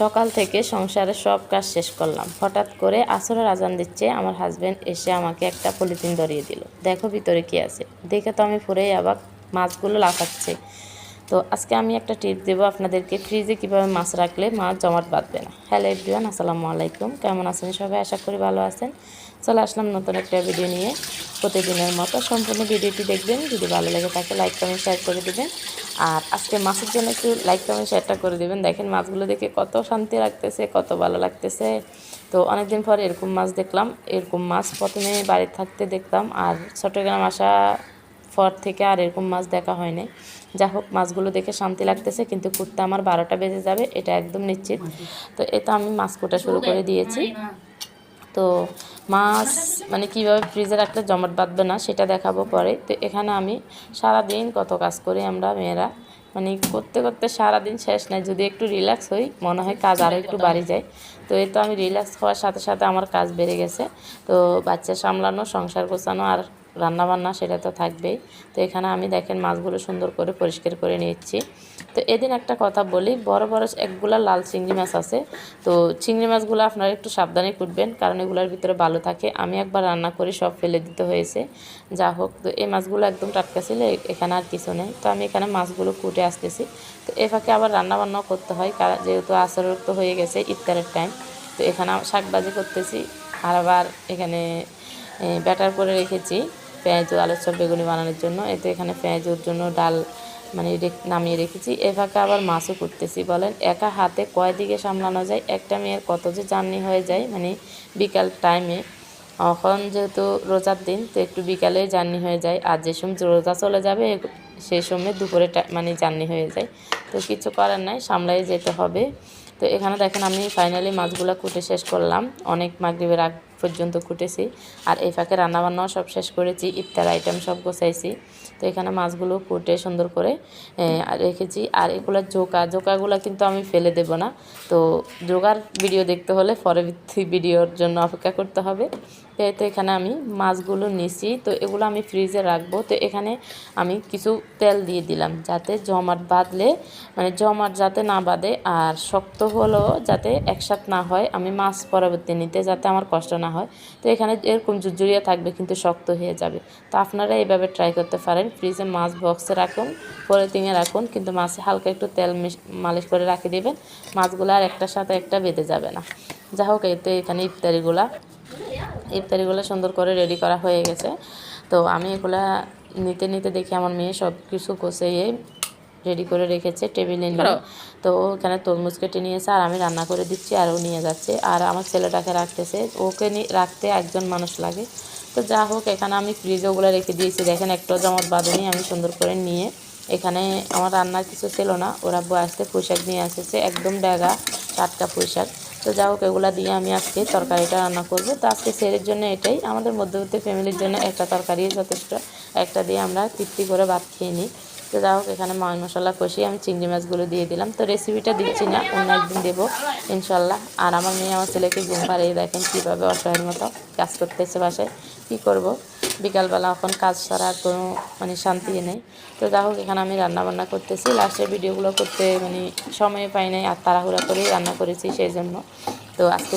সকাল থেকে সংসারের সব কাজ শেষ করলাম। হঠাৎ করে আসরের আজান দিচ্ছে, আমার হাজব্যান্ড এসে আমাকে একটা পলিথিন ধরিয়ে দিল। দেখো ভিতরে কি আছে। দেখে তো আমি পুরেই আবার মাছগুলো লাফাচ্ছে। তো আজকে আমি একটা টিপ দেবো আপনাদেরকে ফ্রিজে কীভাবে মাছ রাখলে মাছ জমাট বাঁধবে না। হ্যালো এভরিওয়ান আসসালামু আলাইকুম। কেমন আছেন সবাই? আশা করি ভালো আছেন। চলে আসলাম নতুন একটা ভিডিও নিয়ে। প্রতিদিনের মতো সম্পূর্ণ ভিডিওটি দেখবেন। যদি ভালো লাগে তাকে লাইক কমেন্ট শেয়ার করে দেবেন। আর আজকে মাছের জন্য একটু লাইক কমেন্ট শেয়ারটা করে দেবেন। দেখেন মাছগুলো দেখে কত শান্তি লাগতেছে, কত ভালো লাগতেছে। তো অনেকদিন পর এরকম মাছ দেখলাম, এরকম মাছ প্রথমে বাড়িতে থাকতে দেখতাম আর চট্টগ্রাম আসা পর থেকে আর এরকম মাছ দেখা হয়নি। যা হোক, মাছগুলো দেখে শান্তি লাগতেছে, কিন্তু কুটতে আমার বারোটা বেজে যাবে, এটা একদম নিশ্চিত। তো এটা আমি মাছ কোটা শুরু করে দিয়েছি। তো মাছ মানে কীভাবে ফ্রিজে রাখলে জমাট বাঁধবে না, সেটা দেখাবো পরে। তো এখানে আমি সারা দিন কত কাজ করি আমরা মেয়েরা। মানে করতে করতে সারা দিন শেষ নাই, যদি একটু রিল্যাক্স হই, মনে হয় কাজ আরও একটু বাড়ি যায়। তো এই তো আমি রিল্যাক্স হওয়ার সাথে সাথে আমার কাজ বেড়ে গেছে। তো বাচ্চা সামলানো, সংসার গোছানো আর রান্নাবান্না সেটা তো থাকবেই। তো এখানে আমি দেখেন মাছগুলো সুন্দর করে পরিষ্কার করে নিচ্ছি তো এদিন একটা কথা বলি, বড় বড় একগুলা লাল চিংড়ি মাছ আছে। তো চিংড়ি মাছগুলো আপনারা একটু সাবধানে কুটবেন, কারণ এগুলোর ভিতরে ভালো থাকে। আমি একবার রান্না করে, সব ফেলে দিতে হয়েছে। যা হোক, তো এই মাছগুলো একদম টাটকা ছিল এখানে আর কিছু নেই। তো আমি এখানে মাছগুলো কুটে আসতেছি। তো এ ফাঁকে আবার রান্নাবান্নাও করতে হয়, কারণ যেহেতু আসর তো হয়ে গেছে ইফতারের টাইম তো এখানে শাক ভাজি করতেছি। আর আবার এখানে ব্যাটার করে রেখেছি। পেঁয়াজ ও আলুর চপ বেগুনি বানানোর জন্য। এতে এখানে পেঁয়াজের জন্য ডাল মানে নামিয়ে রেখেছি। এ ফাঁকে আবার মাছও করতেছি, বলেন। একা হাতে কয় দিকে সামলানো যায়? একটা মেয়ের কত যে জার্নি হয়ে যায় মানে বিকাল টাইমে এখন যেহেতু রোজার দিন, তো একটু বিকালে জার্নি হয়ে যায়। আর যে সময় রোজা চলে যাবে সেই সময় দুপুরে মানে জার্নি হয়ে যায়। তো কিছু করার নাই, সামলাই যেতে হবে। তো এখানে দেখেন আমি ফাইনালি মাছগুলো কুটে শেষ করলাম। অনেক মাগরিবের আগ পর্যন্ত কুটেছি আর এই ফাঁকে রান্নাবান্নাও সব শেষ করেছি, ইফতার আইটেম সব গোছাইছি। তো এখানে মাছগুলো কুটে সুন্দর করে রেখেছি। আর এগুলো জোকা, জোকাগুলো কিন্তু আমি ফেলে দেব না। তো জোগার ভিডিও দেখতে হলে পরবর্তী ভিডিওর জন্য অপেক্ষা করতে হবে। তো এখানে আমি মাছগুলো নিছি। তো এগুলো আমি ফ্রিজে রাখব। তো এখানে আমি কিছু তেল দিয়ে দিলাম যাতে জমাট বাঁধলে মানে জমাট যাতে না বাঁধে আর শক্ত হলেও যাতে একসাথ না হয়। আমি মাছ পরবর্তী নিতে যাতে আমার কষ্ট না হয়। তো এখানে এরকম জুজুরিয়া থাকবে কিন্তু শক্ত হয়ে যাবে। তো আপনারা এইভাবে ট্রাই করতে পারেন। ফ্রিজে মাছ বক্সে রাখুন পলিথিনে রাখুন, কিন্তু মাছে হালকা একটু তেল মালিশ করে রাখে দেবেন। মাছগুলো আর একটার সাথে একটা বেঁধে যাবে না। যা হোক, এই তো এখানে ইফতারিগুলা। ইফতারিগুলো সুন্দর করে রেডি করা হয়ে গেছে। তো আমি এগুলা নিতে নিতে দেখি, আমার মেয়ে সব কিছু গোছাইয়ে রেডি করে রেখেছে টেবিলে নিয়ে। তো ও এখানে তরমুজ কেটে নিয়েছে আর আমি রান্না করে দিচ্ছি আর ও নিয়ে যাচ্ছে। আর আমার ছেলেটাকে রাখতেছে। ওকে রাখতে একজন মানুষ লাগে। তো যা হোক এখানে আমি ফ্রিজে ওগুলো রেখে দিয়েছি। দেখেন একটাও জামাত বাঁধেনি আমি সুন্দর করে নিয়ে এখানে আমার রান্নার কিছু ছিল না। ওরা আসতে পোশাক নিয়ে এসেছে একদম ড্যাগা টাটকা পোশাক তো যা হোক এগুলো দিয়ে আমি আজকে তরকারিটা রান্না করব। তো আজকে সেরের জন্য এটাই। আমাদের মধ্যবর্তী ফ্যামিলির জন্য একটা তরকারি যথেষ্ট। একটা দিয়ে আমরা তৃপ্তি করে ভাত খেয়ে নিই। তো যা হোক, এখানে মাছ মশলা কষিয়ে আমি চিংড়ি মাছগুলো দিয়ে দিলাম। তো রেসিপিটা দিচ্ছি না, অন্য একদিন দেবো, ইনশাল্লাহ। আর আমার মেয়ে আমার ছেলেকে ঘুম পাড়িয়ে দেখেন কীভাবে অসহায়ের মতো কাজ করতেছে বাসায়, কী করব? বিকালবেলা এখন কাজ ছাড়া কোনো মানে শান্তি নেই। তো যাই হোক, এখানে আমি রান্না বান্না করতেছি। লাস্টের ভিডিওগুলো করতে মানে সময় পাই নাই, আর তাড়াহুড়া করেই রান্না করেছি সেই জন্য। তো আজকে